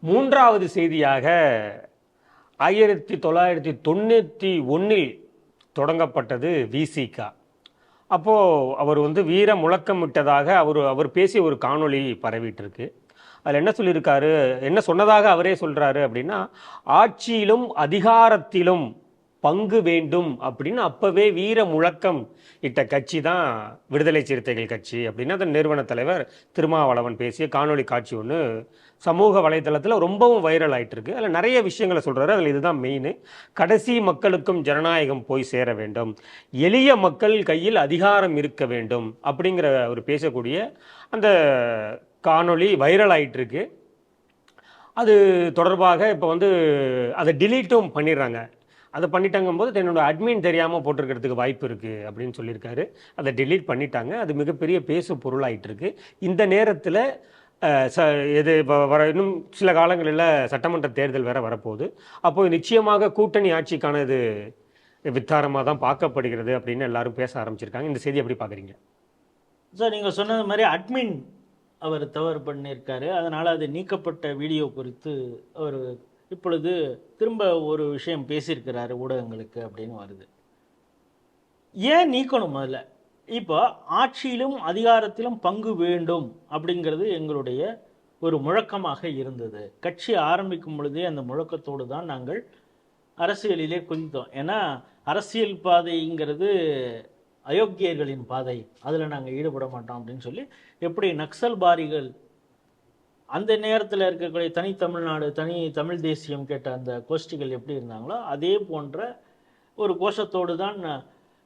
மூன்றாவது செய்தியாக ஆயிரத்தி தொள்ளாயிரத்தி தொண்ணூற்றி ஒன்றில் தொடங்கப்பட்டது விசிகா அப்போது அவர் வந்து வீர முழக்கமிட்டதாக அவர் அவர் பேசிய ஒரு காணொளி பரவிட்டிருக்கு. அதில் என்ன சொல்லியிருக்காரு என்ன சொன்னதாக அவரே சொல்கிறாரு அப்படின்னா ஆட்சியிலும் அதிகாரத்திலும் பங்கு வேண்டும் அப்படின்னு அப்பவே வீர முழக்கம் இட்ட கட்சி தான் விடுதலை சிறுத்தைகள் கட்சி அப்படின்னு அதன் நிறுவன தலைவர் திருமாவளவன் பேசிய காணொளி காட்சி ஒன்று சமூக வலைதளத்தில் ரொம்பவும் வைரல் ஆயிட்டு இருக்கு அதில் நிறைய விஷயங்களை சொல்கிறாரு அதில் இதுதான் மெயின் கடைசி மக்களுக்கும் ஜனநாயகம் போய் சேர வேண்டும். எளிய மக்கள் கையில் அதிகாரம் இருக்க வேண்டும் அப்படிங்கிற ஒரு பேசக்கூடிய அந்த காணொளி வைரல் ஆயிட்டு இருக்கு அது தொடர்பாக இப்போ வந்து அதை டிலீட்டும் பண்ணிடுறாங்க. அதை பண்ணிட்டாங்கும் போது அட்மின் தெரியாமல் போட்டிருக்கிறதுக்கு வாய்ப்பு இருக்குது அப்படின்னு சொல்லியிருக்காரு. அதை டெலீட் பண்ணிட்டாங்க. அது மிகப்பெரிய பேசு பொருளாயிட்டு இருக்கு இந்த நேரத்தில் ச இது இப்போ வர இன்னும் சில காலங்களில் சட்டமன்ற தேர்தல் வேற வரப்போகுது. அப்போது நிச்சயமாக கூட்டணி ஆட்சிக்கான இது வித்தாரமாக தான் பார்க்கப்படுகிறது அப்படின்னு எல்லாரும் பேச ஆரம்பிச்சிருக்காங்க. இந்த செய்தி எப்படி பார்க்குறீங்க சார் நீங்கள் சொன்னது மாதிரி அட்மின் அவர் தவறு பண்ணியிருக்காரு. அதனால் அது நீக்கப்பட்ட வீடியோ குறித்து அவர் இப்பொழுது திரும்ப ஒரு விஷயம் பேசியிருக்கிறாரு ஊடகங்களுக்கு அப்படின்னு வருது. ஏன் நீக்கணும் முதல்ல? இப்போ ஆட்சியிலும் அதிகாரத்திலும் பங்கு வேண்டும் அப்படிங்கிறது எங்களுடைய ஒரு முழக்கமாக இருந்தது. கட்சி ஆரம்பிக்கும் பொழுதே அந்த முழக்கத்தோடு தான் நாங்கள் அரசியலிலே குதித்தோம். ஏன்னா அரசியல் பாதைங்கிறது அயோக்கியர்களின் பாதை. அதில் நாங்கள் ஈடுபட மாட்டோம் அப்படின்னு சொல்லி எப்படி நக்சல்பாரிகள் அந்த நேரத்தில் இருக்கக்கூடிய தனி தமிழ்நாடு தனி தமிழ் தேசியம் கேட்ட அந்த கோஷ்டிகள் எப்படி இருந்தாங்களோ அதே போன்ற ஒரு கோஷத்தோடு தான்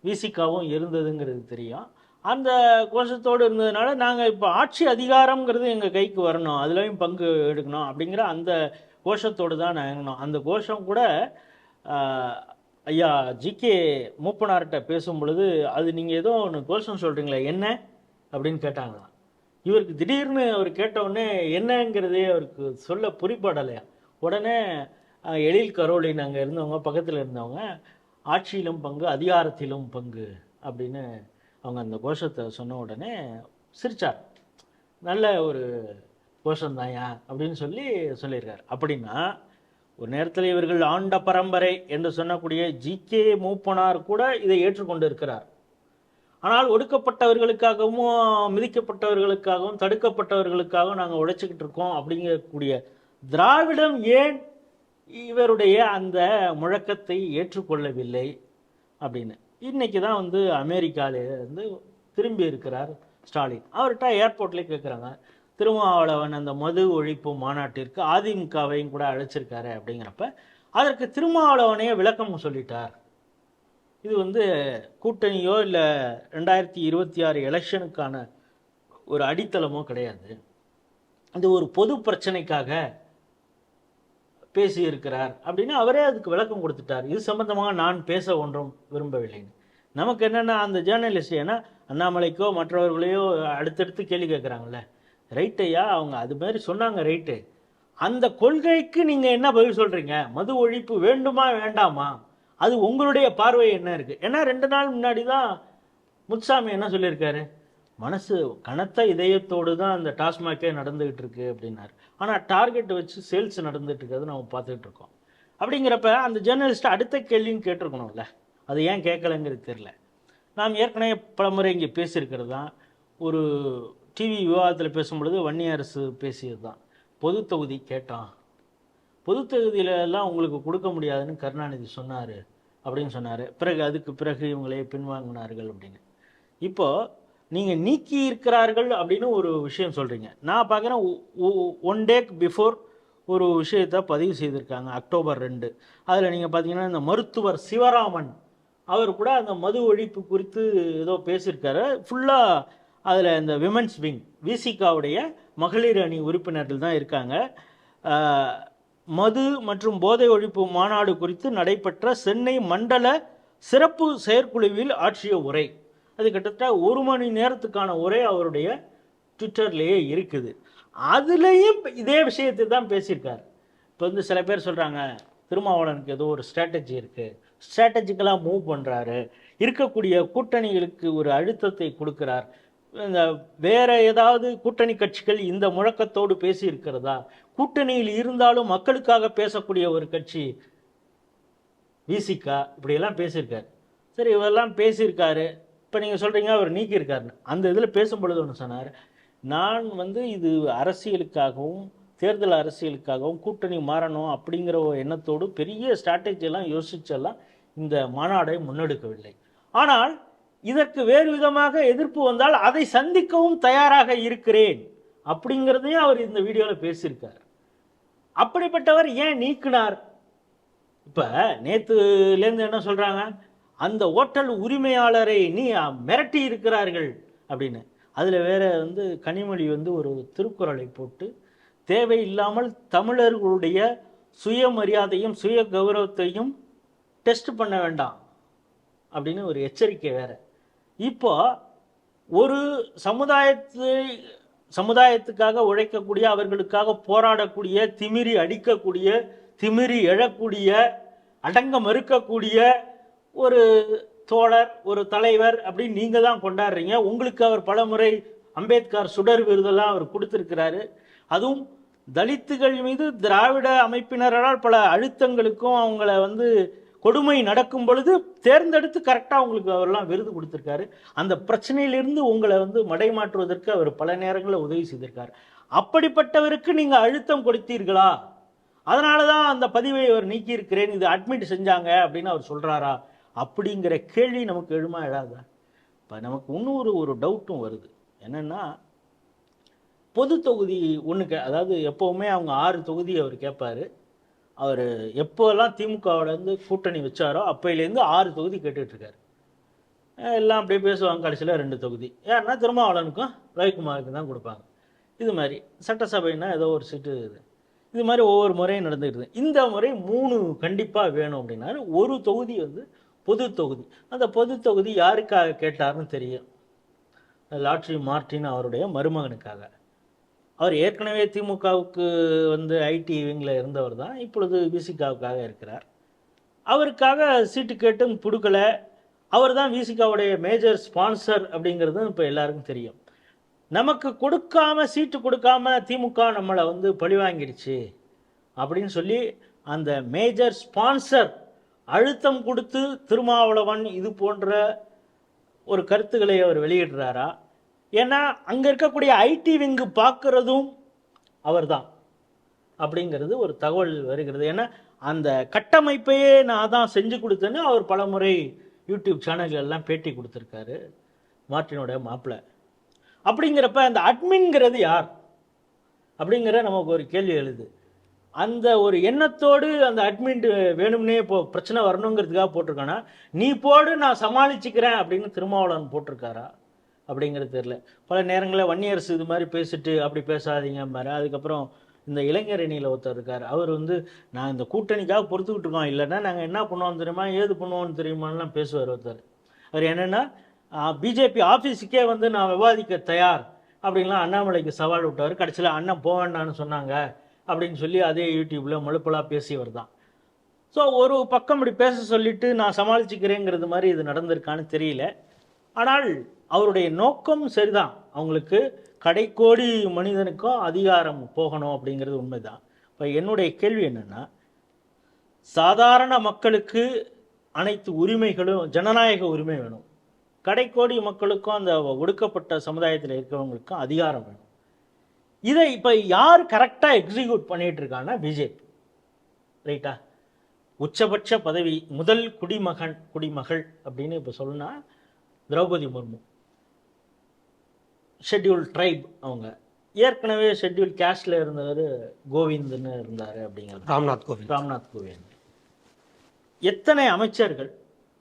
விசிகாவும் இருந்ததுங்கிறது தெரியும். அந்த கோஷத்தோடு இருந்ததுனால நாங்கள் இப்போ ஆட்சி அதிகாரம்ங்கிறது எங்கள் கைக்கு வரணும் அதுலேயும் பங்கு எடுக்கணும் அப்படிங்கிற அந்த கோஷத்தோடு தான் இறங்கணும் அந்த கோஷம் கூட ஐயா ஜிகே மூப்பனார்கிட்ட பேசும் பொழுது அது நீங்கள் ஏதோ ஒன்று கோஷம் சொல்கிறீங்களே என்ன? அப்படின்னு கேட்டாங்களாம். இவருக்கு திடீர்னு அவர் கேட்டவுடனே என்னங்கிறதே அவருக்கு சொல்ல புரிப்படலையா உடனே எழில் கரோலின் அங்கே இருந்தவங்க பக்கத்தில் இருந்தவங்க ஆட்சியிலும் பங்கு அதிகாரத்திலும் பங்கு அப்படின்னு அவங்க அந்த கோஷத்தை சொன்ன உடனே சிரிச்சார். நல்ல ஒரு கோஷந்தாயா அப்படின்னு சொல்லி சொல்லியிருக்காரு. அப்படின்னா ஒரு நேரத்தில் இவர்கள் ஆண்ட பரம்பரை என்று சொன்னக்கூடிய ஜி மூப்பனார் கூட இதை ஏற்றுக்கொண்டு இருக்கிறார் ஆனால் ஒடுக்கப்பட்டவர்களுக்காகவும் மிதிக்கப்பட்டவர்களுக்காகவும் தடுக்கப்பட்டவர்களுக்காகவும் நாங்கள் உழைச்சிக்கிட்டு இருக்கோம் அப்படிங்கக்கூடிய திராவிடம் ஏன் இவருடைய அந்த முழக்கத்தை ஏற்றுக்கொள்ளவில்லை அப்படின்னு. இன்னைக்கு தான் வந்து அமெரிக்காவிலேருந்து திரும்பி இருக்கிறார் ஸ்டாலின். அவர்கிட்ட ஏர்போர்ட்லேயே கேட்குறாங்க திருமாவளவன் அந்த மது ஒழிப்பு மாநாட்டிற்கு அதிமுகவையும் கூட அழைச்சிருக்காரு அப்படிங்கிறப்ப அதற்கு திருமாவளவனையே விளக்கம் சொல்லிட்டார். இது வந்து கூட்டணியோ இல்லை ரெண்டாயிரத்தி இருபத்தி ஆறு எலெக்ஷனுக்கான ஒரு அடித்தளமோ கிடையாது. இது ஒரு பொது பிரச்சனைக்காக பேசியிருக்கிறார் அப்படின்னு அவரே அதுக்கு விளக்கம் கொடுத்துட்டார். இது சம்பந்தமாக நான் பேச ஒன்றும் விரும்பவில்லைன்னு நமக்கு என்னென்னா அந்த ஜேர்னலிஸ்ட் ஏன்னா அண்ணாமலைக்கோ மற்றவர்களையோ அடுத்தடுத்து கேள்வி கேட்குறாங்கல்ல. ரைட்டையா அவங்க அது மாதிரி சொன்னாங்க ரைட்டு அந்த கொள்கைக்கு நீங்கள் என்ன பதில் சொல்கிறீங்க மது ஒழிப்பு வேண்டுமா வேண்டாமா? அது உங்களுடைய பார்வை என்ன இருக்குது ஏன்னா ரெண்டு நாள் முன்னாடி தான் முத்துசாமி என்ன சொல்லியிருக்காரு? மனசு கனத்த இதயத்தோடு தான் அந்த டாஸ்மாகே நடந்துகிட்டு இருக்கு அப்படின்னாரு. ஆனால் டார்கெட் வச்சு சேல்ஸ் நடந்துகிட்டு இருக்கிறது நம்ம பார்த்துட்டு இருக்கோம் அப்படிங்கிறப்ப அந்த ஜேர்னலிஸ்ட் அடுத்த கேள்வியும் கேட்டிருக்கணும்ல. அது ஏன் கேட்கலங்கிறது தெரில நாம் ஏற்கனவே பலமுறை இங்கே பேசியிருக்கிறது தான். ஒரு டிவி விவாதத்தில் பேசும்பொழுது வன்னியரசு பேசியது தான். பொது தொகுதி கேட்டான். பொது தொகுதியிலெல்லாம் உங்களுக்கு கொடுக்க முடியாதுன்னு கருணாநிதி சொன்னார் அப்படின்னு சொன்னார். பிறகு அதுக்கு பிறகு இவங்களே பின்வாங்கினார்கள் அப்படின்னு. இப்போது நீங்கள் நீக்கி இருக்கிறார்கள் அப்படின்னு ஒரு விஷயம் சொல்கிறீங்க நான் பார்க்குறேன் ஒன் டேக் பிஃபோர் ஒரு விஷயத்தை பதிவு செய்திருக்காங்க அக்டோபர் ரெண்டு. அதில் நீங்கள் பார்த்தீங்கன்னா இந்த மருத்துவர் சிவராமன் அவர் கூட அந்த மது ஒழிப்பு குறித்து ஏதோ பேசியிருக்காரு. ஃபுல்லாக அதில் இந்த விமென்ஸ் விங் விசிகாவுடைய மகளிர் அணி உறுப்பினர்கள் தான் இருக்காங்க. மது மற்றும் போதை ஒழிப்பு மாநாடு குறித்து நடைபெற்ற சென்னை மண்டல சிறப்பு செயற்குழுவில் ஆற்றிய உரை. அது கிட்டத்தட்ட ஒரு மணி நேரத்துக்கான உரை அவருடைய ட்விட்டர்லேயே இருக்குது. அதுலேயும் இதே விஷயத்தை தான் பேசியிருக்கார். இப்போ வந்து சில பேர் சொல்கிறாங்க திருமாவளனுக்கு ஏதோ ஒரு ஸ்ட்ராட்டஜி இருக்குது ஸ்ட்ராட்டஜிக்கலாக மூவ் பண்ணுறாரு இருக்கக்கூடிய கூட்டணிகளுக்கு ஒரு அழுத்தத்தை கொடுக்குறார். வேற ஏதாவது கூட்டணி கட்சிகள் இந்த முழக்கத்தோடு பேசியிருக்கிறதா? கூட்டணியில் இருந்தாலும் மக்களுக்காக பேசக்கூடிய ஒரு கட்சி விசிகா இப்படியெல்லாம் பேசியிருக்காரு. சரி இவரெல்லாம் பேசியிருக்காரு. இப்போ நீங்கள் சொல்கிறீங்க அவர் நீக்கியிருக்காருன்னு அந்த இதில் பேசும்பொழுது ஒன்று சொன்னார் நான் வந்து இது அரசியலுக்காகவும் தேர்தல் அரசியலுக்காகவும் கூட்டணி மாறணும் அப்படிங்கிற ஒரு எண்ணத்தோடு பெரிய ஸ்ட்ராட்டஜியெல்லாம் யோசிச்செல்லாம் இந்த மாநாடை முன்னெடுக்கவில்லை. ஆனால் இதற்கு வேறு விதமாக எதிர்ப்பு வந்தால் அதை சந்திக்கவும் தயாராக இருக்கிறேன். அப்படிங்கிறதையும் அவர் இந்த வீடியோவில் பேசியிருக்கார். அப்படிப்பட்டவர் ஏன் நீக்கினார்? இப்போ நேற்றுலேருந்து என்ன சொல்கிறாங்க அந்த ஓட்டல் உரிமையாளரை நீ மிரட்டி இருக்கிறார்கள் அப்படின்னு. அதில் வேற வந்து கனிமொழி வந்து ஒரு திருக்குறளை போட்டு தேவையில்லாமல் தமிழர்களுடைய சுயமரியாதையும் சுய கௌரவத்தையும் டெஸ்ட் பண்ண வேண்டாம். அப்படின்னு ஒரு எச்சரிக்கை வேறு. இப்போ ஒரு சமுதாயத்தை சமுதாயத்துக்காக உழைக்கக்கூடிய அவர்களுக்காக போராடக்கூடிய திமிரி அடிக்கக்கூடிய திமிரி எழக்கூடிய அடங்க மறுக்கக்கூடிய ஒரு தோழர் ஒரு தலைவர் அப்படின்னு நீங்கள் தான் கொண்டாடுறீங்க. உங்களுக்கு அவர் பலமுறை அம்பேத்கர் சுடர் விருதெல்லாம் அவர் கொடுத்துருக்கிறாரு. அதுவும் தலித்துகள் மீது திராவிட அமைப்பினரால் பல அழுத்தங்களுக்கும் அவங்கள வந்து கொடுமை நடக்கும் பொழுது தேர்ந்தெடுத்து கரெக்டாக உங்களுக்கு அவரெல்லாம் விருது கொடுத்துருக்காரு. அந்த பிரச்சனையிலிருந்து உங்களை வந்து மடைமாற்றுவதற்கு அவர் பல நேரங்களில் உதவி செய்திருக்கார். அப்படிப்பட்டவருக்கு நீங்கள் அழுத்தம் கொடுத்தீர்களா? அதனால தான் அந்த பதிவை அவர் நீக்கியிருக்கிறேன் இது அட்மிட் செஞ்சாங்க அப்படின்னு அவர் சொல்கிறாரா அப்படிங்கிற கேள்வி நமக்கு எழுமா எழாதா? இப்போ நமக்கு இன்னொரு ஒரு டவுட்டும் வருது. என்னென்னா பொது தொகுதி ஒன்று அதாவது எப்போவுமே அவங்க ஆறு தொகுதி அவர் கேட்பாரு. அவர் எப்போல்லாம் திமுகவோட இருந்து கூட்டணி வச்சாரோ அப்பையிலேருந்து ஆறு தொகுதி கேட்டுட்ருக்காரு. எல்லாம் அப்படியே பேசுவாங்க கடைசியில் ரெண்டு தொகுதி. யாருன்னா திருமாவளனுக்கும் ரவிக்குமாருக்கும் தான் கொடுப்பாங்க. இது மாதிரி சட்டசபைன்னா ஏதோ ஒரு சீட்டு இது. இது மாதிரி ஒவ்வொரு முறையும் நடந்துகிட்டு இந்த முறை மூணு கண்டிப்பாக வேணும் அப்படின்னாரு. ஒரு தொகுதி வந்து பொது தொகுதி. அந்த பொது தொகுதி யாருக்காக கேட்டார்னு தெரியும். லாட்ரி மார்டின் அவருடைய மருமகனுக்காக. அவர் ஏற்கனவே திமுகவுக்கு வந்து ஐடி விங்கில் இருந்தவர் தான் இப்பொழுது விசிகாவுக்காக இருக்கிறார். அவருக்காக சீட்டு கேட்டும் கொடுக்கல அவர் தான் விசிகாவுடைய மேஜர் ஸ்பான்சர் அப்படிங்கிறதும் இப்போ எல்லாருக்கும் தெரியும். நமக்கு கொடுக்காம சீட்டு கொடுக்காம திமுக நம்மளை வந்து பழிவாங்கிடுச்சு அப்படின்னு சொல்லி அந்த மேஜர் ஸ்பான்சர் அழுத்தம் கொடுத்து திருமாவளவன் இது போன்ற ஒரு கருத்துக்களை அவர் வெளியிடுறாரா? ஏன்னா அங்கே இருக்கக்கூடிய ஐடி விங்கு பார்க்குறதும் அவர்தான் அப்படிங்கிறது ஒரு தகவல் வருகிறது. ஏன்னா அந்த கட்டமைப்பையே நான் தான் செஞ்சு கொடுத்தேன்னு அவர் பலமுறை யூடியூப் சேனல்கள் எல்லாம் பேட்டி கொடுத்துருக்காரு. மார்ட்டினோட மாப்பிள்ளை அப்படிங்கிறப்ப அந்த அட்மின்ங்கிறது யார்? அப்படிங்கிற நமக்கு ஒரு கேள்வி எழுது. அந்த ஒரு எண்ணத்தோடு அந்த அட்மின் வேணும்னே இப்போ பிரச்சனை வரணுங்கிறதுக்காக போட்டிருக்கானா? நீ போடு நான் சமாளிச்சுக்கிறேன் அப்படின்னு திருமாவளவன் போட்டிருக்காரா? அப்படிங்கிறது தெரியல. பல நேரங்களில் வன்னியரசு இது மாதிரி பேசிட்டு அப்படி பேசாதீங்க பாரு அதுக்கப்புறம் இந்த இளைஞர் அணியில் ஒருத்தர் இருக்கார். அவர் வந்து நான் இந்த கூட்டணிக்காக பொறுத்துக்கிட்டு இருக்கோம். இல்லைன்னா நாங்கள் என்ன பண்ணுவோம் தெரியுமா? ஏது பண்ணுவோம்னு தெரியுமான்லாம் பேசுவார் ஒருத்தர். அவர் என்னென்னா பிஜேபி ஆஃபீஸுக்கே வந்து நான் விவாதிக்க தயார். அப்படின்லாம் அண்ணாமலைக்கு சவால் விட்டார் கடைசியில் அண்ணன் போக வேண்டான்னு சொன்னாங்க. அப்படின்னு சொல்லி அதே யூடியூப்பில் முழுப்பலாக பேசியவர் தான். ஸோ ஒரு பக்கம் இப்படி பேச சொல்லிட்டு நான் சமாளிச்சுக்கிறேங்கிறது மாதிரி இது நடந்திருக்கான்னு தெரியல. ஆனால் அவருடைய நோக்கம் சரிதான். அவங்களுக்கு கடைக்கோடி மனிதனுக்கும் அதிகாரம் போகணும் அப்படிங்கிறது உண்மைதான். இப்போ என்னுடைய கேள்வி என்னென்னா சாதாரண மக்களுக்கு அனைத்து உரிமைகளும் ஜனநாயக உரிமை வேணும். கடைக்கோடி மக்களுக்கும் அந்த ஒடுக்கப்பட்ட சமுதாயத்தில் இருக்கிறவங்களுக்கும் அதிகாரம் வேணும். இதை இப்போ யார் கரெக்டாக எக்ஸிக்யூட் பண்ணிட்டு இருக்காங்கன்னா பிஜேபி. ரைட்டா? உச்சபட்ச பதவி முதல் குடிமகன் குடிமகள் அப்படின்னு இப்போ சொல்லுனா திரௌபதி முர்மு. ஷெட்யூல் ட்ரைப் அவங்க. ஏற்கனவே ஷெட்யூல் கேஸ்டில் இருந்தவர் கோவிந்த்னு இருந்தார் அப்படிங்கிறது. ராம்நாத் கோவிந்த். ராம்நாத் கோவிந்த். எத்தனை அமைச்சர்கள்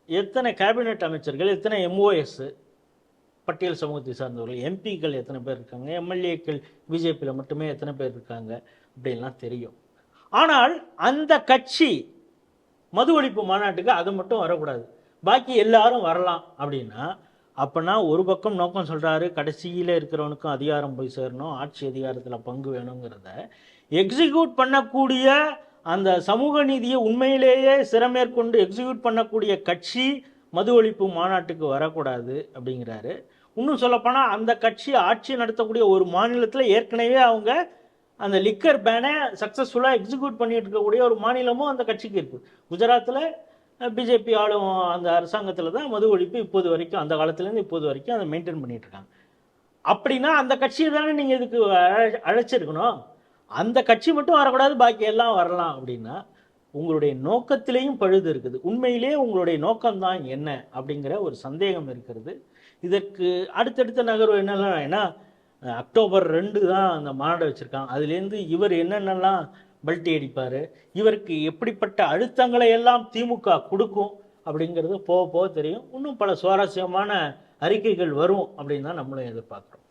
எத்தனை கேபினெட் அமைச்சர்கள் எத்தனை எம்ஓஎஸ் பட்டியல் சமூகத்தை சார்ந்தவர்கள் எம்பிக்கள் எத்தனை பேர் இருக்காங்க எம்எல்ஏக்கள் பிஜேபியில் மட்டுமே எத்தனை பேர் இருக்காங்க அப்படின்லாம் தெரியும். ஆனால் அந்த கட்சி மது ஒழிப்பு மாநாட்டுக்கு அது மட்டும் வரக்கூடாது. பாக்கி எல்லாரும் வரலாம் அப்படின்னா அப்போனா ஒரு பக்கம் நோக்கம் சொல்கிறாரு கடைசியில் இருக்கிறவனுக்கும் அதிகாரம் போய் சேரணும் ஆட்சி அதிகாரத்தில் பங்கு வேணுங்கிறத எக்ஸிக்யூட் பண்ணக்கூடிய அந்த சமூக நீதியை உண்மையிலேயே சிறமேற்கொண்டு எக்ஸிக்யூட் பண்ணக்கூடிய கட்சி மது ஒழிப்பு மாநாட்டுக்கு வரக்கூடாது அப்படிங்கிறாரு. இன்னும் சொல்லப்போனால் அந்த கட்சி ஆட்சி நடத்தக்கூடிய ஒரு மாநிலத்தில் ஏற்கனவே அவங்க அந்த லிக்கர் பேனை சக்ஸஸ்ஃபுல்லாக எக்ஸிக்யூட் பண்ணிட்டு இருக்கக்கூடிய ஒரு மாநிலமும் அந்த கட்சிக்கு இருக்குது குஜராத்தில் பிஜேபி ஆளும் அந்த அரசாங்கத்தில் தான் மது ஒழிப்பு இப்போது வரைக்கும் அந்த காலத்துலேருந்து இப்போது வரைக்கும் அதை மெயின்டைன் பண்ணிட்டு இருக்காங்க அப்படின்னா அந்த கட்சியை தானே நீங்கள் இதுக்கு அழைச்சிருக்கணும். அந்த கட்சி மட்டும் வரக்கூடாது பாக்கி எல்லாம் வரலாம் அப்படின்னா உங்களுடைய நோக்கத்திலேயும் பழுது இருக்குது. உண்மையிலே உங்களுடைய நோக்கம்தான் என்ன அப்படிங்கிற ஒரு சந்தேகம் இருக்கிறது. இதற்கு அடுத்தடுத்த நகர்வு என்னெல்லாம் ஏன்னா அக்டோபர் ரெண்டு தான் அந்த மாநாடு வச்சுருக்காங்க. அதுலேருந்து இவர் என்னென்னலாம் பல்ட்டி அடிப்பார். இவருக்கு எப்படிப்பட்ட அழுத்தங்களை எல்லாம் திமுக கொடுக்கும் அப்படிங்கிறது போக போக தெரியும். இன்னும் பல சுவாரஸ்யமான அறிக்கைகள் வரும் அப்படின்னு தான் நம்மளும் எதிர்பார்க்குறோம்.